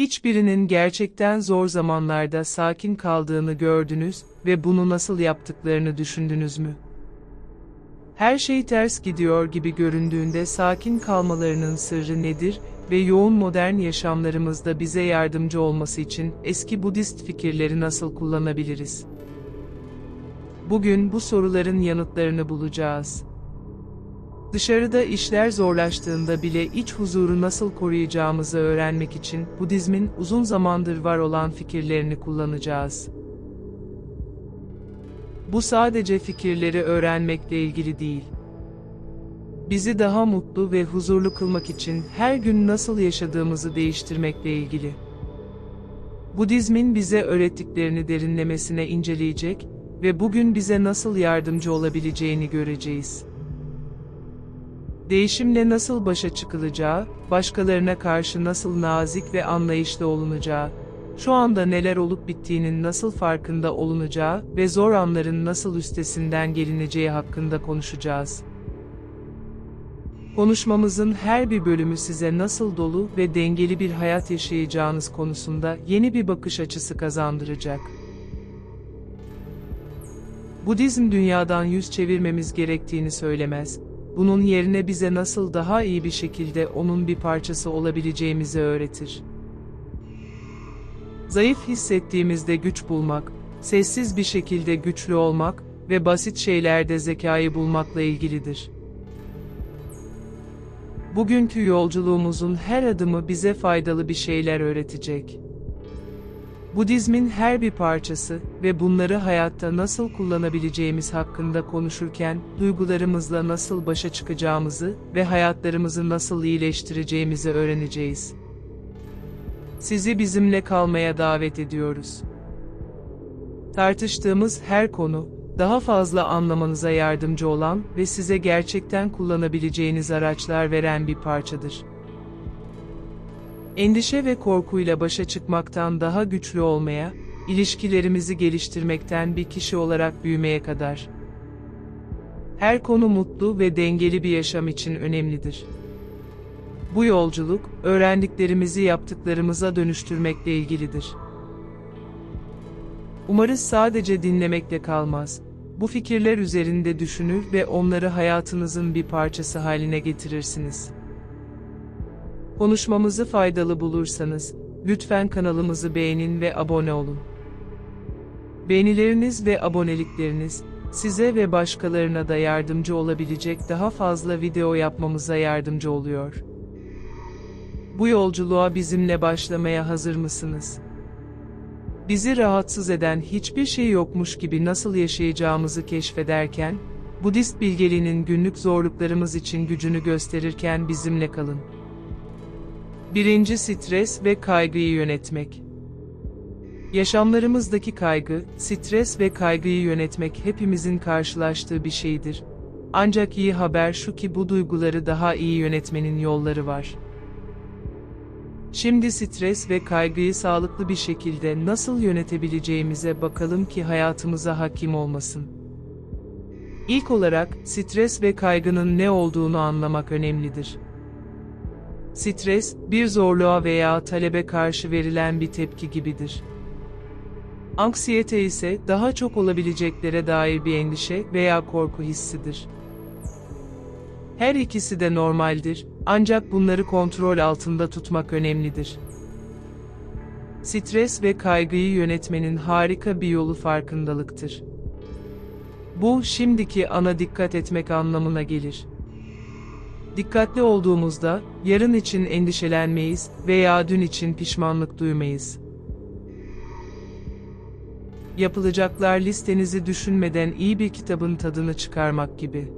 Hiçbirinin gerçekten zor zamanlarda sakin kaldığını gördünüz ve bunu nasıl yaptıklarını düşündünüz mü? Her şey ters gidiyor gibi göründüğünde sakin kalmalarının sırrı nedir ve yoğun modern yaşamlarımızda bize yardımcı olması için eski Budist fikirleri nasıl kullanabiliriz? Bugün bu soruların yanıtlarını bulacağız. Dışarıda işler zorlaştığında bile iç huzuru nasıl koruyacağımızı öğrenmek için Budizmin uzun zamandır var olan fikirlerini kullanacağız. Bu sadece fikirleri öğrenmekle ilgili değil. Bizi daha mutlu ve huzurlu kılmak için her gün nasıl yaşadığımızı değiştirmekle ilgili. Budizmin bize öğrettiklerini derinlemesine inceleyecek ve bugün bize nasıl yardımcı olabileceğini göreceğiz. Değişimle nasıl başa çıkılacağı, başkalarına karşı nasıl nazik ve anlayışlı olunacağı, şu anda neler olup bittiğinin nasıl farkında olunacağı ve zor anların nasıl üstesinden gelineceği hakkında konuşacağız. Konuşmamızın her bir bölümü size nasıl dolu ve dengeli bir hayat yaşayacağınız konusunda yeni bir bakış açısı kazandıracak. Budizm dünyadan yüz çevirmemiz gerektiğini söylemez. Bunun yerine bize nasıl daha iyi bir şekilde onun bir parçası olabileceğimizi öğretir. Zayıf hissettiğimizde güç bulmak, sessiz bir şekilde güçlü olmak ve basit şeylerde zekayı bulmakla ilgilidir. Bugünkü yolculuğumuzun her adımı bize faydalı bir şeyler öğretecek. Budizmin her bir parçası ve bunları hayatta nasıl kullanabileceğimiz hakkında konuşurken duygularımızla nasıl başa çıkacağımızı ve hayatlarımızı nasıl iyileştireceğimizi öğreneceğiz. Sizi bizimle kalmaya davet ediyoruz. Tartıştığımız her konu, daha fazla anlamanıza yardımcı olan ve size gerçekten kullanabileceğiniz araçlar veren bir parçadır. Endişe ve korkuyla başa çıkmaktan daha güçlü olmaya, ilişkilerimizi geliştirmekten bir kişi olarak büyümeye kadar. Her konu mutlu ve dengeli bir yaşam için önemlidir. Bu yolculuk, öğrendiklerimizi yaptıklarımıza dönüştürmekle ilgilidir. Umarız sadece dinlemekle kalmaz. Bu fikirler üzerinde düşünür ve onları hayatınızın bir parçası haline getirirsiniz. Konuşmamızı faydalı bulursanız, lütfen kanalımızı beğenin ve abone olun. Beğenileriniz ve abonelikleriniz, size ve başkalarına da yardımcı olabilecek daha fazla video yapmamıza yardımcı oluyor. Bu yolculuğa bizimle başlamaya hazır mısınız? Bizi rahatsız eden hiçbir şey yokmuş gibi nasıl yaşayacağımızı keşfederken, Budist bilgeliğinin günlük zorluklarımız için gücünü gösterirken bizimle kalın. Birinci stres ve kaygıyı yönetmek. Yaşamlarımızdaki kaygı, stres ve kaygıyı yönetmek hepimizin karşılaştığı bir şeydir. Ancak iyi haber şu ki bu duyguları daha iyi yönetmenin yolları var. Şimdi stres ve kaygıyı sağlıklı bir şekilde nasıl yönetebileceğimize bakalım ki hayatımıza hakim olmasın. İlk olarak, stres ve kaygının ne olduğunu anlamak önemlidir. Stres, bir zorluğa veya talebe karşı verilen bir tepki gibidir. Anksiyete ise daha çok olabileceklere dair bir endişe veya korku hissidir. Her ikisi de normaldir, ancak bunları kontrol altında tutmak önemlidir. Stres ve kaygıyı yönetmenin harika bir yolu farkındalıktır. Bu, şimdiki ana dikkat etmek anlamına gelir. Dikkatli olduğumuzda, yarın için endişelenmeyiz veya dün için pişmanlık duymayız. Yapılacaklar listenizi düşünmeden iyi bir kitabın tadını çıkarmak gibi.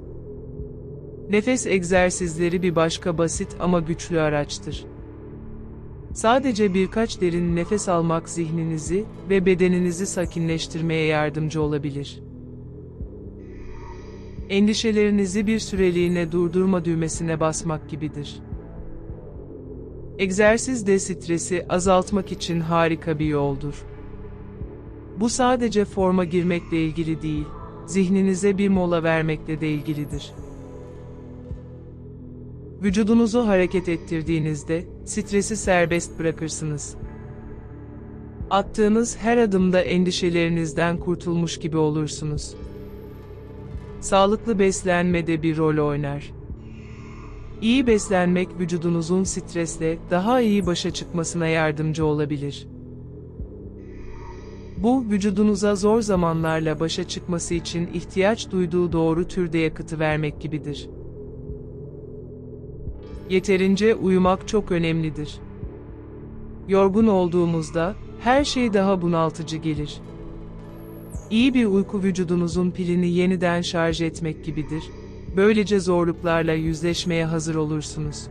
Nefes egzersizleri bir başka basit ama güçlü araçtır. Sadece birkaç derin nefes almak zihninizi ve bedeninizi sakinleştirmeye yardımcı olabilir. Endişelerinizi bir süreliğine durdurma düğmesine basmak gibidir. Egzersiz de stresi azaltmak için harika bir yoldur. Bu sadece forma girmekle ilgili değil, zihninize bir mola vermekle de ilgilidir. Vücudunuzu hareket ettirdiğinizde stresi serbest bırakırsınız. Attığınız her adımda endişelerinizden kurtulmuş gibi olursunuz. Sağlıklı beslenme de bir rol oynar. İyi beslenmek vücudunuzun stresle daha iyi başa çıkmasına yardımcı olabilir. Bu, vücudunuza zor zamanlarla başa çıkması için ihtiyaç duyduğu doğru türde yakıtı vermek gibidir. Yeterince uyumak çok önemlidir. Yorgun olduğumuzda, her şey daha bunaltıcı gelir. İyi bir uyku vücudunuzun pilini yeniden şarj etmek gibidir. Böylece zorluklarla yüzleşmeye hazır olursunuz.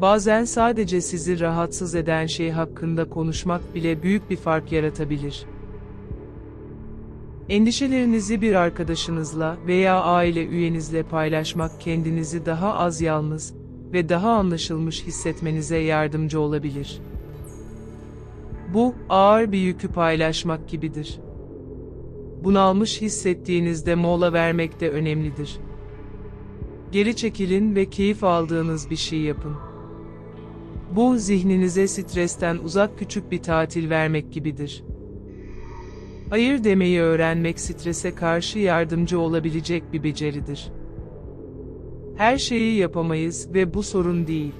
Bazen sadece sizi rahatsız eden şey hakkında konuşmak bile büyük bir fark yaratabilir. Endişelerinizi bir arkadaşınızla veya aile üyenizle paylaşmak kendinizi daha az yalnız ve daha anlaşılmış hissetmenize yardımcı olabilir. Bu, ağır bir yükü paylaşmak gibidir. Bunalmış hissettiğinizde mola vermek de önemlidir. Geri çekilin ve keyif aldığınız bir şey yapın. Bu, zihninize stresten uzak küçük bir tatil vermek gibidir. Hayır demeyi öğrenmek strese karşı yardımcı olabilecek bir beceridir. Her şeyi yapamayız ve bu sorun değil.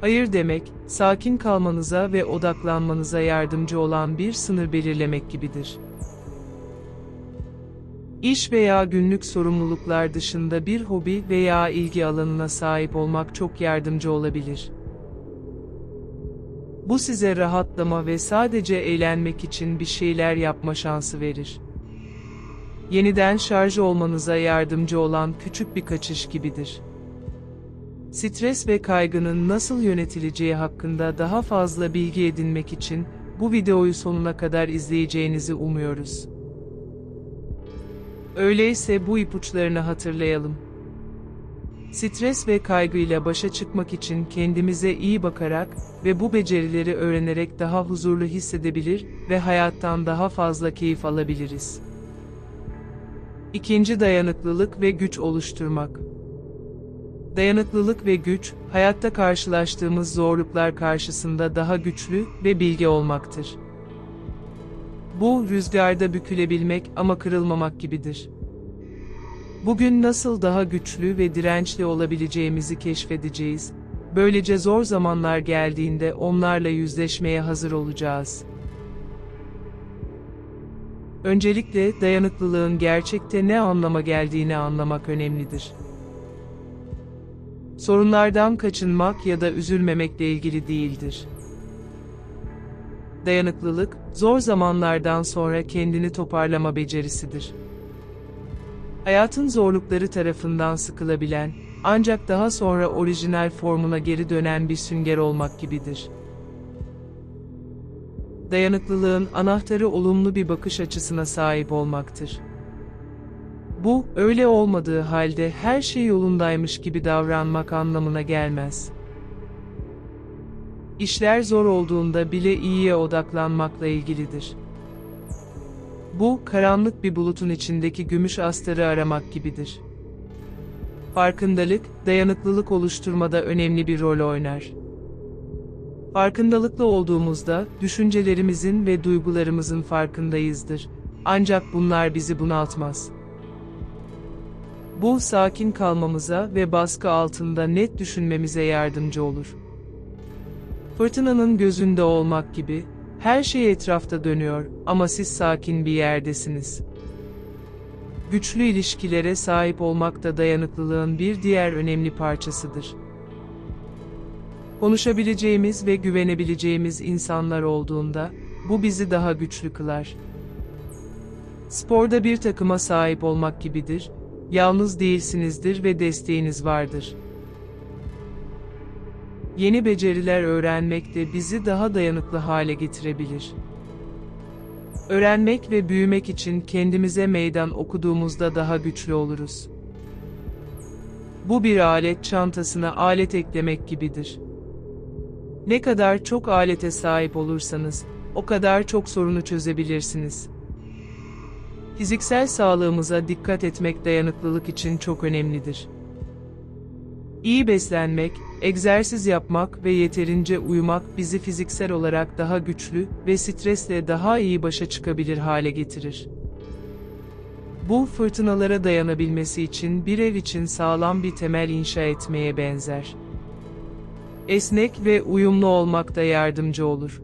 Hayır demek, sakin kalmanıza ve odaklanmanıza yardımcı olan bir sınır belirlemek gibidir. İş veya günlük sorumluluklar dışında bir hobi veya ilgi alanına sahip olmak çok yardımcı olabilir. Bu size rahatlama ve sadece eğlenmek için bir şeyler yapma şansı verir. Yeniden şarj olmanıza yardımcı olan küçük bir kaçış gibidir. Stres ve kaygının nasıl yönetileceği hakkında daha fazla bilgi edinmek için bu videoyu sonuna kadar izleyeceğinizi umuyoruz. Öyleyse bu ipuçlarını hatırlayalım. Stres ve kaygıyla başa çıkmak için kendimize iyi bakarak ve bu becerileri öğrenerek daha huzurlu hissedebilir ve hayattan daha fazla keyif alabiliriz. İkinci dayanıklılık ve güç oluşturmak. Dayanıklılık ve güç, hayatta karşılaştığımız zorluklar karşısında daha güçlü ve bilge olmaktır. Bu, rüzgarda bükülebilmek ama kırılmamak gibidir. Bugün nasıl daha güçlü ve dirençli olabileceğimizi keşfedeceğiz. Böylece zor zamanlar geldiğinde onlarla yüzleşmeye hazır olacağız. Öncelikle dayanıklılığın gerçekte ne anlama geldiğini anlamak önemlidir. Sorunlardan kaçınmak ya da üzülmemekle ilgili değildir. Dayanıklılık, zor zamanlardan sonra kendini toparlama becerisidir. Hayatın zorlukları tarafından sıkılabilen, ancak daha sonra orijinal formuna geri dönen bir sünger olmak gibidir. Dayanıklılığın anahtarı olumlu bir bakış açısına sahip olmaktır. Bu, öyle olmadığı halde her şey yolundaymış gibi davranmak anlamına gelmez. İşler zor olduğunda bile iyiye odaklanmakla ilgilidir. Bu, karanlık bir bulutun içindeki gümüş astarı aramak gibidir. Farkındalık, dayanıklılık oluşturmada önemli bir rol oynar. Farkındalıklı olduğumuzda, düşüncelerimizin ve duygularımızın farkındayızdır. Ancak bunlar bizi bunaltmaz. Bu, sakin kalmamıza ve baskı altında net düşünmemize yardımcı olur. Fırtınanın gözünde olmak gibi, her şey etrafta dönüyor ama siz sakin bir yerdesiniz. Güçlü ilişkilere sahip olmak da dayanıklılığın bir diğer önemli parçasıdır. Konuşabileceğimiz ve güvenebileceğimiz insanlar olduğunda, bu bizi daha güçlü kılar. Sporda bir takıma sahip olmak gibidir, yalnız değilsinizdir ve desteğiniz vardır. Yeni beceriler öğrenmek de bizi daha dayanıklı hale getirebilir. Öğrenmek ve büyümek için kendimize meydan okuduğumuzda daha güçlü oluruz. Bu bir alet çantasına alet eklemek gibidir. Ne kadar çok alete sahip olursanız, o kadar çok sorunu çözebilirsiniz. Fiziksel sağlığımıza dikkat etmek dayanıklılık için çok önemlidir. İyi beslenmek, egzersiz yapmak ve yeterince uyumak bizi fiziksel olarak daha güçlü ve stresle daha iyi başa çıkabilir hale getirir. Bu fırtınalara dayanabilmesi için bir ev için sağlam bir temel inşa etmeye benzer. Esnek ve uyumlu olmak da yardımcı olur.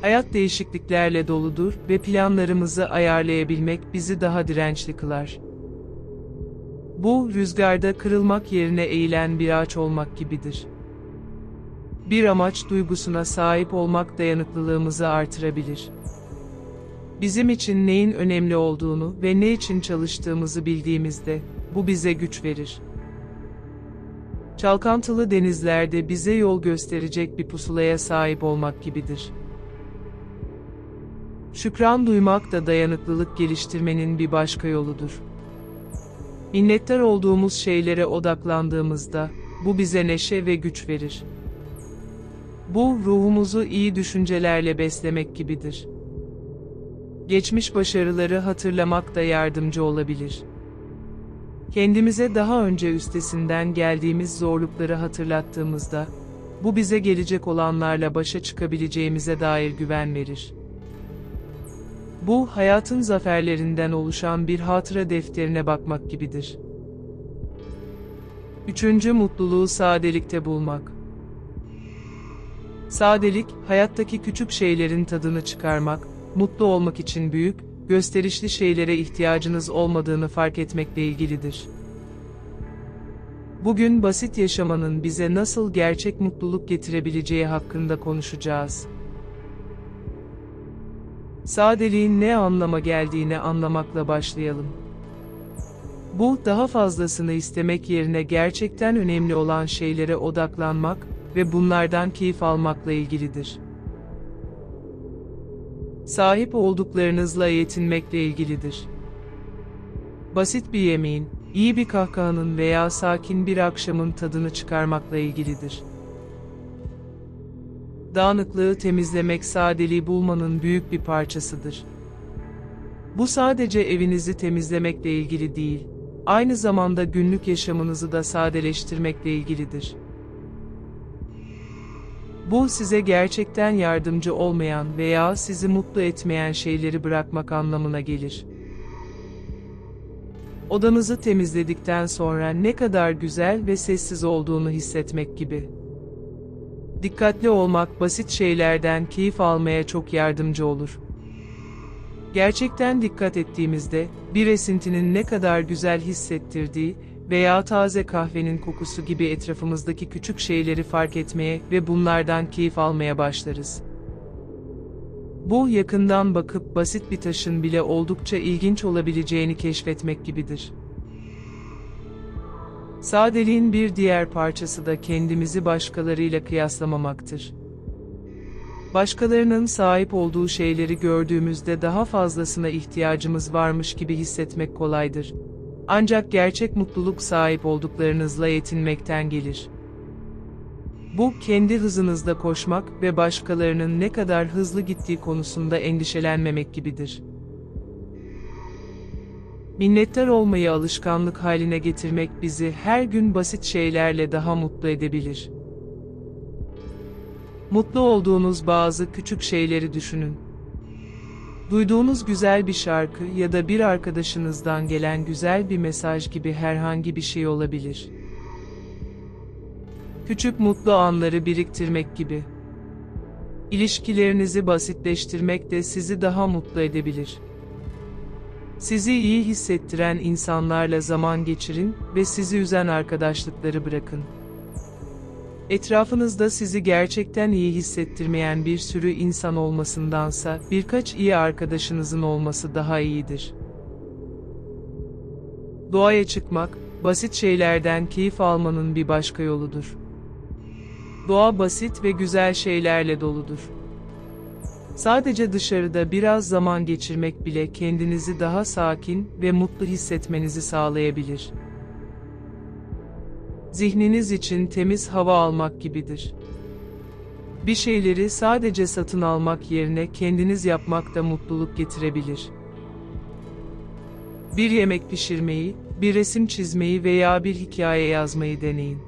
Hayat değişikliklerle doludur ve planlarımızı ayarlayabilmek bizi daha dirençli kılar. Bu, rüzgarda kırılmak yerine eğilen bir ağaç olmak gibidir. Bir amaç duygusuna sahip olmak dayanıklılığımızı artırabilir. Bizim için neyin önemli olduğunu ve ne için çalıştığımızı bildiğimizde, bu bize güç verir. Çalkantılı denizlerde bize yol gösterecek bir pusulaya sahip olmak gibidir. Şükran duymak da dayanıklılık geliştirmenin bir başka yoludur. Minnettar olduğumuz şeylere odaklandığımızda, bu bize neşe ve güç verir. Bu, ruhumuzu iyi düşüncelerle beslemek gibidir. Geçmiş başarıları hatırlamak da yardımcı olabilir. Kendimize daha önce üstesinden geldiğimiz zorlukları hatırlattığımızda, bu bize gelecek olanlarla başa çıkabileceğimize dair güven verir. Bu, hayatın zaferlerinden oluşan bir hatıra defterine bakmak gibidir. Üçüncü mutluluğu sadelikte bulmak. Sadelik, hayattaki küçük şeylerin tadını çıkarmak, mutlu olmak için büyük, gösterişli şeylere ihtiyacınız olmadığını fark etmekle ilgilidir. Bugün basit yaşamanın bize nasıl gerçek mutluluk getirebileceği hakkında konuşacağız. Sadeliğin ne anlama geldiğini anlamakla başlayalım. Bu, daha fazlasını istemek yerine gerçekten önemli olan şeylere odaklanmak ve bunlardan keyif almakla ilgilidir. Sahip olduklarınızla yetinmekle ilgilidir. Basit bir yemeğin, iyi bir kahkahanın veya sakin bir akşamın tadını çıkarmakla ilgilidir. Dağınıklığı temizlemek sadeliği bulmanın büyük bir parçasıdır. Bu sadece evinizi temizlemekle ilgili değil, aynı zamanda günlük yaşamınızı da sadeleştirmekle ilgilidir. Bu size gerçekten yardımcı olmayan veya sizi mutlu etmeyen şeyleri bırakmak anlamına gelir. Odanızı temizledikten sonra ne kadar güzel ve sessiz olduğunu hissetmek gibi. Dikkatli olmak basit şeylerden keyif almaya çok yardımcı olur. Gerçekten dikkat ettiğimizde, bir esintinin ne kadar güzel hissettirdiği veya taze kahvenin kokusu gibi etrafımızdaki küçük şeyleri fark etmeye ve bunlardan keyif almaya başlarız. Bu, yakından bakıp basit bir taşın bile oldukça ilginç olabileceğini keşfetmek gibidir. Sadeliğin bir diğer parçası da kendimizi başkalarıyla kıyaslamamaktır. Başkalarının sahip olduğu şeyleri gördüğümüzde daha fazlasına ihtiyacımız varmış gibi hissetmek kolaydır. Ancak gerçek mutluluk sahip olduklarınızla yetinmekten gelir. Bu, kendi hızınızda koşmak ve başkalarının ne kadar hızlı gittiği konusunda endişelenmemek gibidir. Minnettar olmayı alışkanlık haline getirmek bizi her gün basit şeylerle daha mutlu edebilir. Mutlu olduğunuz bazı küçük şeyleri düşünün. Duyduğunuz güzel bir şarkı ya da bir arkadaşınızdan gelen güzel bir mesaj gibi herhangi bir şey olabilir. Küçük mutlu anları biriktirmek gibi. İlişkilerinizi basitleştirmek de sizi daha mutlu edebilir. Sizi iyi hissettiren insanlarla zaman geçirin ve sizi üzen arkadaşlıkları bırakın. Etrafınızda sizi gerçekten iyi hissettirmeyen bir sürü insan olmasındansa birkaç iyi arkadaşınızın olması daha iyidir. Doğaya çıkmak, basit şeylerden keyif almanın bir başka yoludur. Doğa basit ve güzel şeylerle doludur. Sadece dışarıda biraz zaman geçirmek bile kendinizi daha sakin ve mutlu hissetmenizi sağlayabilir. Zihniniz için temiz hava almak gibidir. Bir şeyleri sadece satın almak yerine kendiniz yapmak da mutluluk getirebilir. Bir yemek pişirmeyi, bir resim çizmeyi veya bir hikaye yazmayı deneyin.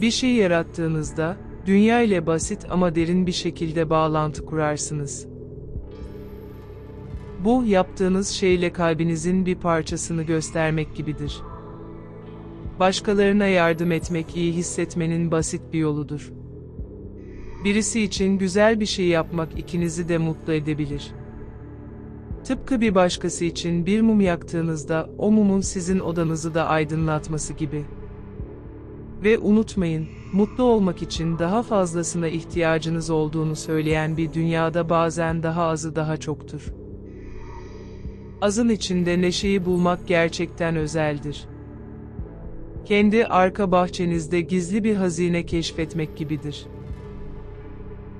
Bir şey yarattığınızda, dünya ile basit ama derin bir şekilde bağlantı kurarsınız. Bu, yaptığınız şeyle kalbinizin bir parçasını göstermek gibidir. Başkalarına yardım etmek iyi hissetmenin basit bir yoludur. Birisi için güzel bir şey yapmak ikinizi de mutlu edebilir. Tıpkı bir başkası için bir mum yaktığınızda o mumun sizin odanızı da aydınlatması gibi. Ve unutmayın, mutlu olmak için daha fazlasına ihtiyacınız olduğunu söyleyen bir dünyada bazen daha azı daha çoktur. Azın içinde neşeyi bulmak gerçekten özeldir. Kendi arka bahçenizde gizli bir hazine keşfetmek gibidir.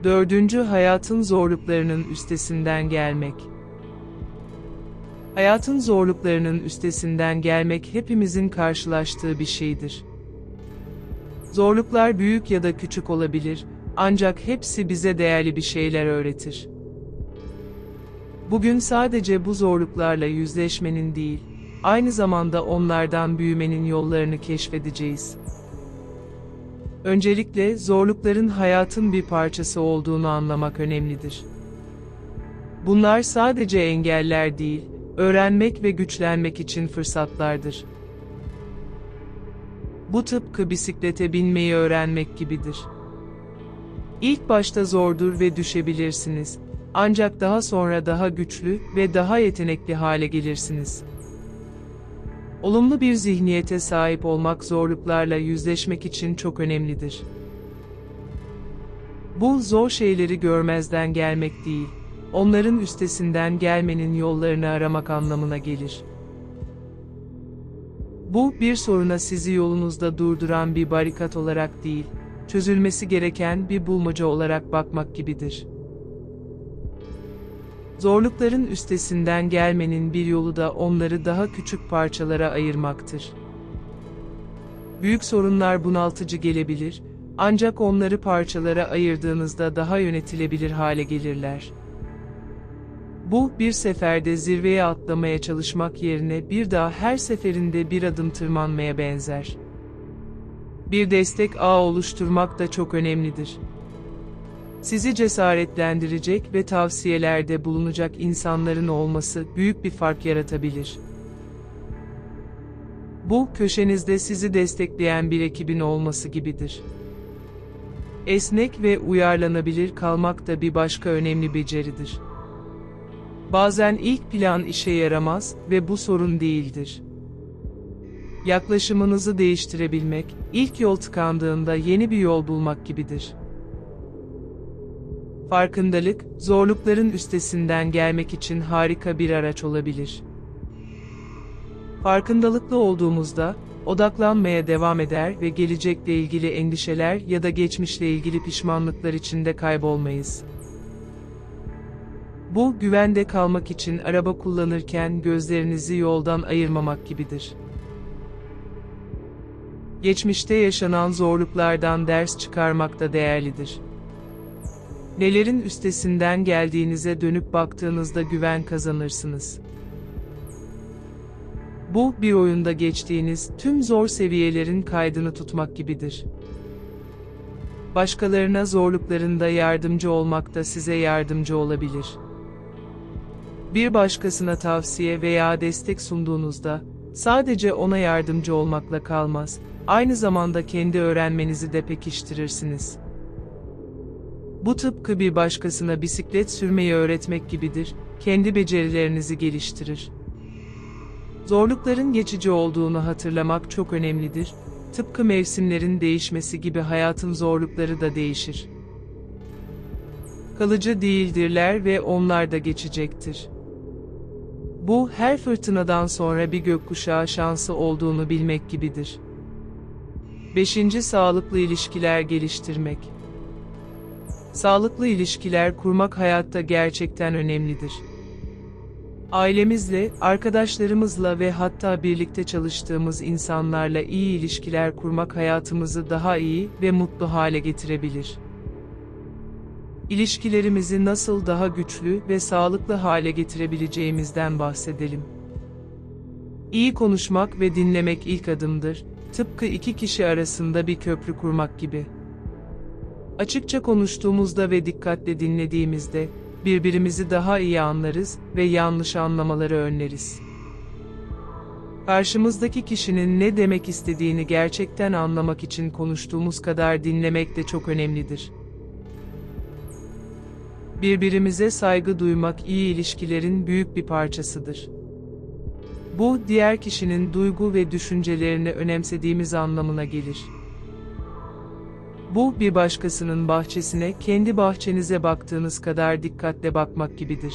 Dördüncü hayatın zorluklarının üstesinden gelmek. Hayatın zorluklarının üstesinden gelmek hepimizin karşılaştığı bir şeydir. Zorluklar büyük ya da küçük olabilir, ancak hepsi bize değerli bir şeyler öğretir. Bugün sadece bu zorluklarla yüzleşmenin değil, aynı zamanda onlardan büyümenin yollarını keşfedeceğiz. Öncelikle zorlukların hayatın bir parçası olduğunu anlamak önemlidir. Bunlar sadece engeller değil, öğrenmek ve güçlenmek için fırsatlardır. Bu tıpkı bisiklete binmeyi öğrenmek gibidir. İlk başta zordur ve düşebilirsiniz. Ancak daha sonra daha güçlü ve daha yetenekli hale gelirsiniz. Olumlu bir zihniyete sahip olmak zorluklarla yüzleşmek için çok önemlidir. Bu zor şeyleri görmezden gelmek değil, onların üstesinden gelmenin yollarını aramak anlamına gelir. Bu, bir soruna sizi yolunuzda durduran bir barikat olarak değil, çözülmesi gereken bir bulmaca olarak bakmak gibidir. Zorlukların üstesinden gelmenin bir yolu da onları daha küçük parçalara ayırmaktır. Büyük sorunlar bunaltıcı gelebilir, ancak onları parçalara ayırdığınızda daha yönetilebilir hale gelirler. Bu, bir seferde zirveye atlamaya çalışmak yerine bir daha her seferinde bir adım tırmanmaya benzer. Bir destek ağı oluşturmak da çok önemlidir. Sizi cesaretlendirecek ve tavsiyelerde bulunacak insanların olması büyük bir fark yaratabilir. Bu, köşenizde sizi destekleyen bir ekibin olması gibidir. Esnek ve uyarlanabilir kalmak da bir başka önemli beceridir. Bazen ilk plan işe yaramaz ve bu sorun değildir. Yaklaşımınızı değiştirebilmek, ilk yol tıkandığında yeni bir yol bulmak gibidir. Farkındalık, zorlukların üstesinden gelmek için harika bir araç olabilir. Farkındalıklı olduğumuzda, odaklanmaya devam eder ve gelecekle ilgili endişeler ya da geçmişle ilgili pişmanlıklar içinde kaybolmayız. Bu, güvende kalmak için araba kullanırken gözlerinizi yoldan ayırmamak gibidir. Geçmişte yaşanan zorluklardan ders çıkarmak da değerlidir. Nelerin üstesinden geldiğinize dönüp baktığınızda güven kazanırsınız. Bu, bir oyunda geçtiğiniz tüm zor seviyelerin kaydını tutmak gibidir. Başkalarına zorluklarında yardımcı olmak da size yardımcı olabilir. Bir başkasına tavsiye veya destek sunduğunuzda, sadece ona yardımcı olmakla kalmaz, aynı zamanda kendi öğrenmenizi de pekiştirirsiniz. Bu tıpkı bir başkasına bisiklet sürmeyi öğretmek gibidir, kendi becerilerinizi geliştirir. Zorlukların geçici olduğunu hatırlamak çok önemlidir, tıpkı mevsimlerin değişmesi gibi hayatın zorlukları da değişir. Kalıcı değildirler ve onlar da geçecektir. Bu, her fırtınadan sonra bir gökkuşağı şansı olduğunu bilmek gibidir. 5. Sağlıklı ilişkiler geliştirmek Sağlıklı ilişkiler kurmak hayatta gerçekten önemlidir. Ailemizle, arkadaşlarımızla ve hatta birlikte çalıştığımız insanlarla iyi ilişkiler kurmak hayatımızı daha iyi ve mutlu hale getirebilir. İlişkilerimizi nasıl daha güçlü ve sağlıklı hale getirebileceğimizden bahsedelim. İyi konuşmak ve dinlemek ilk adımdır, tıpkı iki kişi arasında bir köprü kurmak gibi. Açıkça konuştuğumuzda ve dikkatle dinlediğimizde, birbirimizi daha iyi anlarız ve yanlış anlamaları önleriz. Karşımızdaki kişinin ne demek istediğini gerçekten anlamak için konuştuğumuz kadar dinlemek de çok önemlidir. Birbirimize saygı duymak iyi ilişkilerin büyük bir parçasıdır. Bu, diğer kişinin duygu ve düşüncelerini önemsediğimiz anlamına gelir. Bu, bir başkasının bahçesine kendi bahçenize baktığınız kadar dikkatle bakmak gibidir.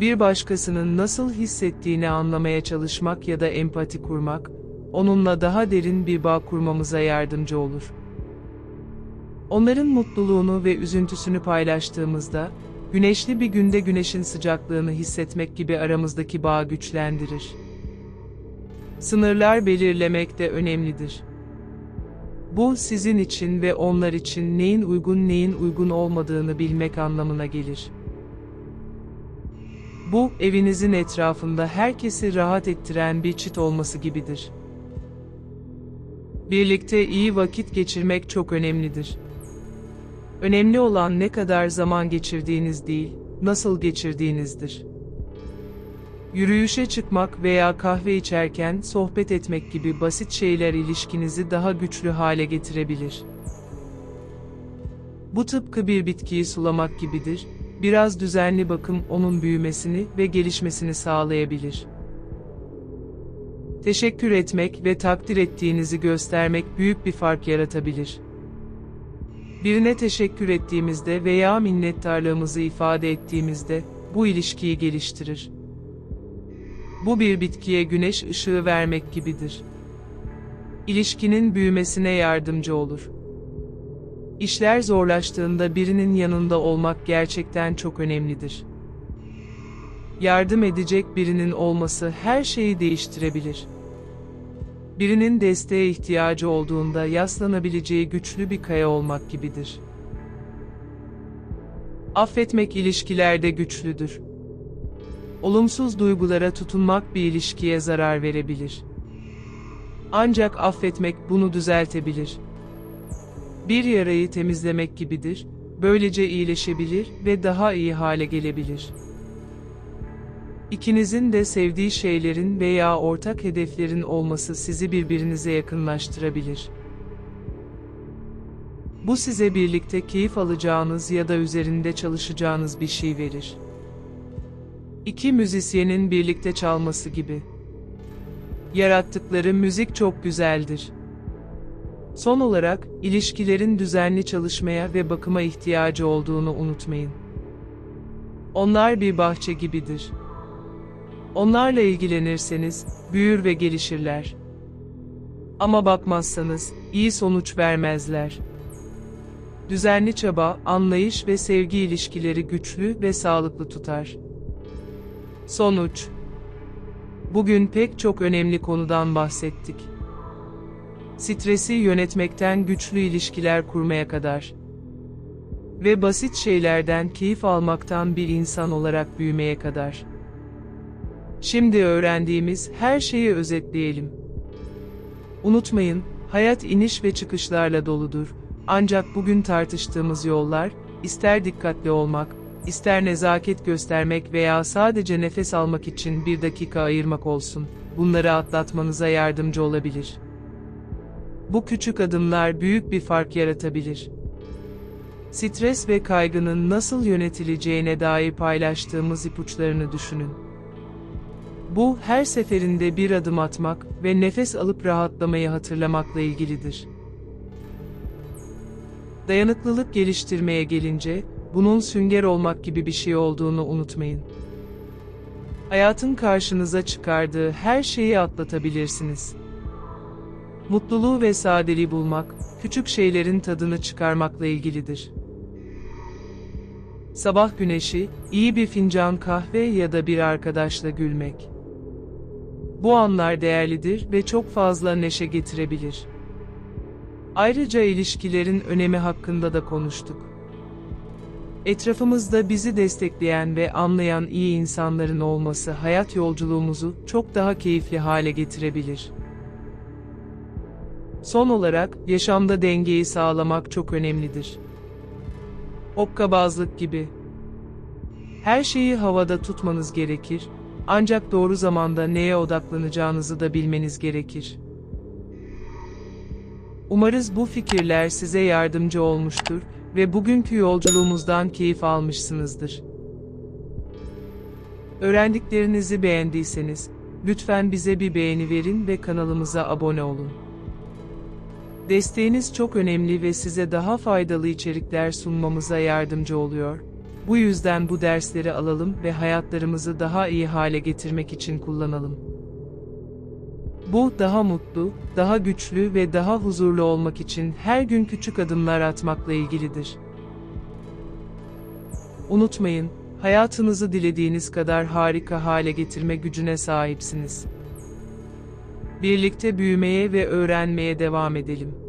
Bir başkasının nasıl hissettiğini anlamaya çalışmak ya da empati kurmak, onunla daha derin bir bağ kurmamıza yardımcı olur. Onların mutluluğunu ve üzüntüsünü paylaştığımızda, güneşli bir günde güneşin sıcaklığını hissetmek gibi aramızdaki bağı güçlendirir. Sınırlar belirlemek de önemlidir. Bu sizin için ve onlar için neyin uygun neyin uygun olmadığını bilmek anlamına gelir. Bu, evinizin etrafında herkesi rahat ettiren bir çit olması gibidir. Birlikte iyi vakit geçirmek çok önemlidir. Önemli olan ne kadar zaman geçirdiğiniz değil, nasıl geçirdiğinizdir. Yürüyüşe çıkmak veya kahve içerken sohbet etmek gibi basit şeyler ilişkinizi daha güçlü hale getirebilir. Bu tıpkı bir bitkiyi sulamak gibidir, biraz düzenli bakım onun büyümesini ve gelişmesini sağlayabilir. Teşekkür etmek ve takdir ettiğinizi göstermek büyük bir fark yaratabilir. Birine teşekkür ettiğimizde veya minnettarlığımızı ifade ettiğimizde bu ilişkiyi geliştirir. Bu bir bitkiye güneş ışığı vermek gibidir. İlişkinin büyümesine yardımcı olur. İşler zorlaştığında birinin yanında olmak gerçekten çok önemlidir. Yardım edecek birinin olması her şeyi değiştirebilir. Birinin desteğe ihtiyacı olduğunda yaslanabileceği güçlü bir kaya olmak gibidir. Affetmek ilişkilerde güçlüdür. Olumsuz duygulara tutunmak bir ilişkiye zarar verebilir. Ancak affetmek bunu düzeltebilir. Bir yarayı temizlemek gibidir, böylece iyileşebilir ve daha iyi hale gelebilir. İkinizin de sevdiği şeylerin veya ortak hedeflerin olması sizi birbirinize yakınlaştırabilir. Bu size birlikte keyif alacağınız ya da üzerinde çalışacağınız bir şey verir. İki müzisyenin birlikte çalması gibi. Yarattıkları müzik çok güzeldir. Son olarak, ilişkilerin düzenli çalışmaya ve bakıma ihtiyacı olduğunu unutmayın. Onlar bir bahçe gibidir. Onlarla ilgilenirseniz, büyür ve gelişirler. Ama bakmazsanız, iyi sonuç vermezler. Düzenli çaba, anlayış ve sevgi ilişkileri güçlü ve sağlıklı tutar. Sonuç Bugün pek çok önemli konudan bahsettik. Stresi yönetmekten güçlü ilişkiler kurmaya kadar ve basit şeylerden keyif almaktan bir insan olarak büyümeye kadar. Şimdi öğrendiğimiz her şeyi özetleyelim. Unutmayın, hayat iniş ve çıkışlarla doludur. Ancak bugün tartıştığımız yollar, ister dikkatli olmak, ister nezaket göstermek veya sadece nefes almak için bir dakika ayırmak olsun, bunları atlatmanıza yardımcı olabilir. Bu küçük adımlar büyük bir fark yaratabilir. Stres ve kaygının nasıl yönetileceğine dair paylaştığımız ipuçlarını düşünün. Bu, her seferinde bir adım atmak ve nefes alıp rahatlamayı hatırlamakla ilgilidir. Dayanıklılık geliştirmeye gelince, bunun sünger olmak gibi bir şey olduğunu unutmayın. Hayatın karşınıza çıkardığı her şeyi atlatabilirsiniz. Mutluluğu ve sadeliği bulmak, küçük şeylerin tadını çıkarmakla ilgilidir. Sabah güneşi, iyi bir fincan kahve ya da bir arkadaşla gülmek. Bu anlar değerlidir ve çok fazla neşe getirebilir. Ayrıca ilişkilerin önemi hakkında da konuştuk. Etrafımızda bizi destekleyen ve anlayan iyi insanların olması hayat yolculuğumuzu çok daha keyifli hale getirebilir. Son olarak, yaşamda dengeyi sağlamak çok önemlidir. Hokkabazlık gibi. Her şeyi havada tutmanız gerekir, ancak doğru zamanda neye odaklanacağınızı da bilmeniz gerekir. Umarız bu fikirler size yardımcı olmuştur ve bugünkü yolculuğumuzdan keyif almışsınızdır. Öğrendiklerinizi beğendiyseniz, lütfen bize bir beğeni verin ve kanalımıza abone olun. Desteğiniz çok önemli ve size daha faydalı içerikler sunmamıza yardımcı oluyor. Bu yüzden bu dersleri alalım ve hayatlarımızı daha iyi hale getirmek için kullanalım. Bu, daha mutlu, daha güçlü ve daha huzurlu olmak için her gün küçük adımlar atmakla ilgilidir. Unutmayın, hayatınızı dilediğiniz kadar harika hale getirme gücüne sahipsiniz. Birlikte büyümeye ve öğrenmeye devam edelim.